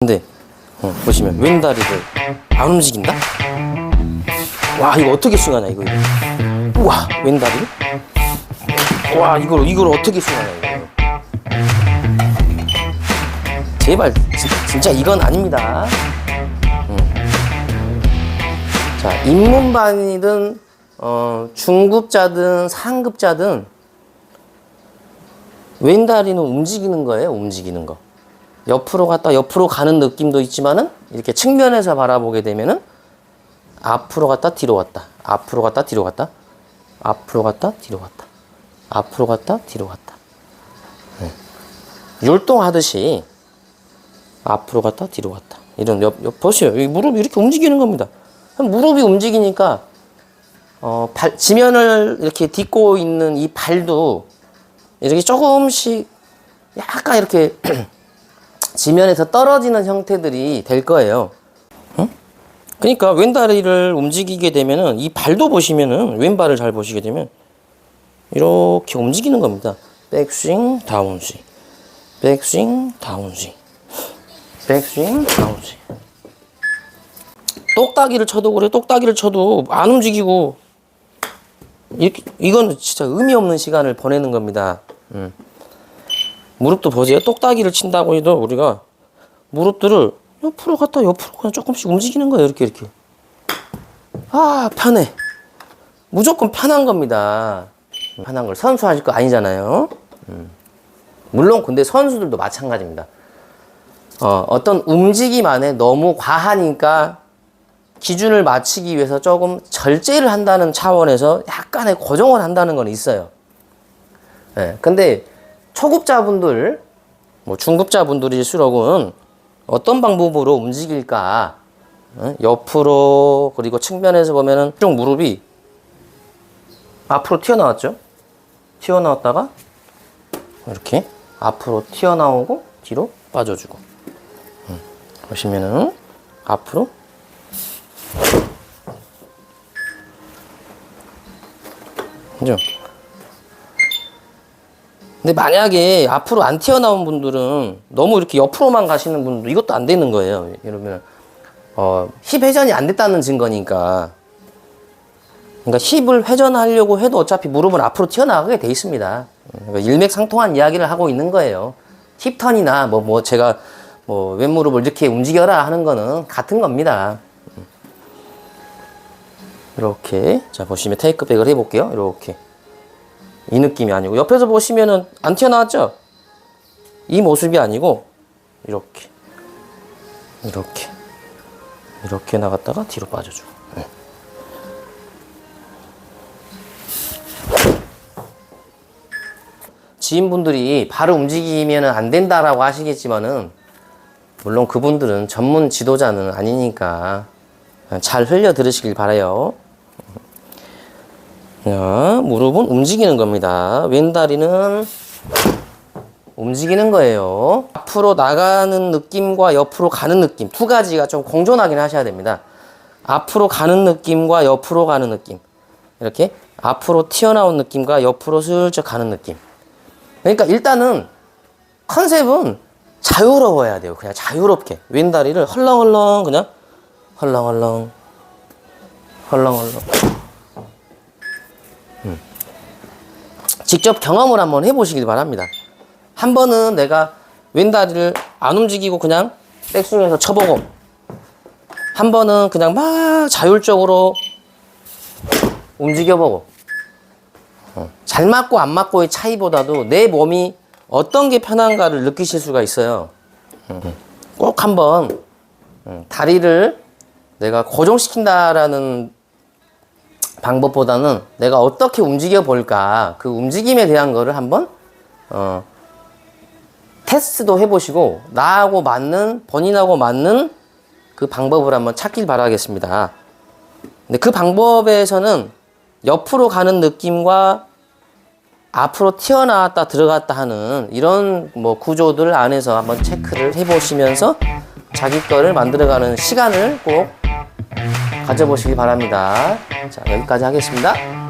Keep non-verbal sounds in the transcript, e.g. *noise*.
근데 어, 보시면 왼다리를 안 움직인다? 와 이거 어떻게 스윙하냐 이거. 우와 왼다리? 와 이걸 이걸 어떻게 스윙하냐 이거 제발 진- 진짜 이건 아닙니다 음. 자 입문반이든 어, 중급자든 상급자든 왼다리는 움직이는 거예요 움직이는 거 옆으로 갔다 옆으로 가는 느낌도 있지만은 이렇게 측면에서 바라보게 되면은 앞으로 갔다 뒤로 갔다 앞으로 갔다 뒤로 갔다 앞으로 갔다 뒤로 갔다 앞으로 갔다 뒤로 갔다. 네. 율동하듯이 앞으로 갔다 뒤로 갔다. 이런 옆, 옆 보세요. 이 무릎이 이렇게 움직이는 겁니다. 무릎이 움직이니까 어, 발, 지면을 이렇게 딛고 있는 이 발도 이렇게 조금씩 약간 이렇게 *clears throat* 지면에서 떨어지는 형태들이 될 거예요. 응? 그러니까 왼다리를 움직이게 되면은 이 발도 보시면은 왼발을 잘 보시게 되면 이렇게 움직이는 겁니다. 백스윙, 다운스윙, 백스윙, 다운스윙, 백스윙, 다운스윙. 똑딱이를 쳐도 그래, 똑딱이를 쳐도 안 움직이고 이렇게 이건 진짜 의미 없는 시간을 보내는 겁니다. 음. 무릎도 보세요. 똑딱이를 친다고 해도 우리가 무릎들을 옆으로 갔다 옆으로 그냥 조금씩 움직이는 거예요. 이렇게 이렇게. 아 편해. 무조건 편한 겁니다. 편한 걸 선수 하실 거 아니잖아요. 음. 물론 근데 선수들도 마찬가지입니다. 어, 어떤 움직임 안에 너무 과하니까 기준을 맞추기 위해서 조금 절제를 한다는 차원에서 약간의 고정을 한다는 건 있어요. 예, 근데 초급자분들, 뭐 중급자분들일수록은 어떤 방법으로 움직일까? 예, 옆으로 그리고 측면에서 보면은 쭉 무릎이 앞으로 튀어나왔죠? 튀어나왔다가 이렇게 앞으로 튀어나오고 뒤로 빠져주고 음, 보시면은 앞으로 그죠? 근데 만약에 앞으로 안 튀어나온 분들은 너무 이렇게 옆으로만 가시는 분들 이것도 안 되는 거예요. 이러면 어, 힙 회전이 안 됐다는 증거니까. 그러니까 힙을 회전하려고 해도 어차피 무릎은 앞으로 튀어나가게 돼 있습니다. 그러니까 일맥상통한 이야기를 하고 있는 거예요. 힙턴이나 뭐, 뭐 제가 뭐 왼무릎을 이렇게 움직여라 하는 거는 같은 겁니다. 이렇게 자 보시면 테이크백을 해볼게요. 이렇게 이 느낌이 아니고 옆에서 보시면은 안 튀어나왔죠? 이 모습이 아니고 이렇게 이렇게 이렇게 나갔다가 뒤로 빠져주고 네. 지인분들이 바로 움직이면 안 된다라고 하시겠지만은 물론 그분들은 전문 지도자는 아니니까 잘 흘려 들으시길 바라요. 자, 무릎은 움직이는 겁니다. 왼다리는 움직이는 거예요. 앞으로 나가는 느낌과 옆으로 가는 느낌 두 가지가 좀 공존하긴 하셔야 됩니다. 앞으로 가는 느낌과 옆으로 가는 느낌 이렇게 앞으로 튀어나온 느낌과 옆으로 슬쩍 가는 느낌. 그러니까 일단은 컨셉은 자유로워야 돼요. 그냥 자유롭게 왼다리를 헐렁헐렁 그냥 헐렁헐렁 헐렁헐렁 직접 경험을 한번 해보시길 바랍니다. 한 번은 내가 왼다리를 안 움직이고 그냥 백스윙해서 쳐보고 한 번은 그냥 막 자율적으로 움직여보고 어, 잘 맞고 안 맞고의 차이보다도 내 몸이 어떤 게 편한가를 느끼실 수가 있어요. 음, 꼭 한번 음, 다리를 내가 고정시킨다라는 방법보다는 내가 어떻게 움직여 볼까 그 움직임에 대한 거를 한번 어, 테스트도 해보시고 나하고 맞는 본인하고 맞는 그 방법을 한번 찾길 바라겠습니다. 근데 그 방법에서는 옆으로 가는 느낌과 앞으로 튀어나왔다 들어갔다 하는 이런 뭐 구조들 안에서 한번 체크를 해보시면서 자기 거를 만들어가는 시간을 꼭 가져보시기 바랍니다. 자, 여기까지 하겠습니다.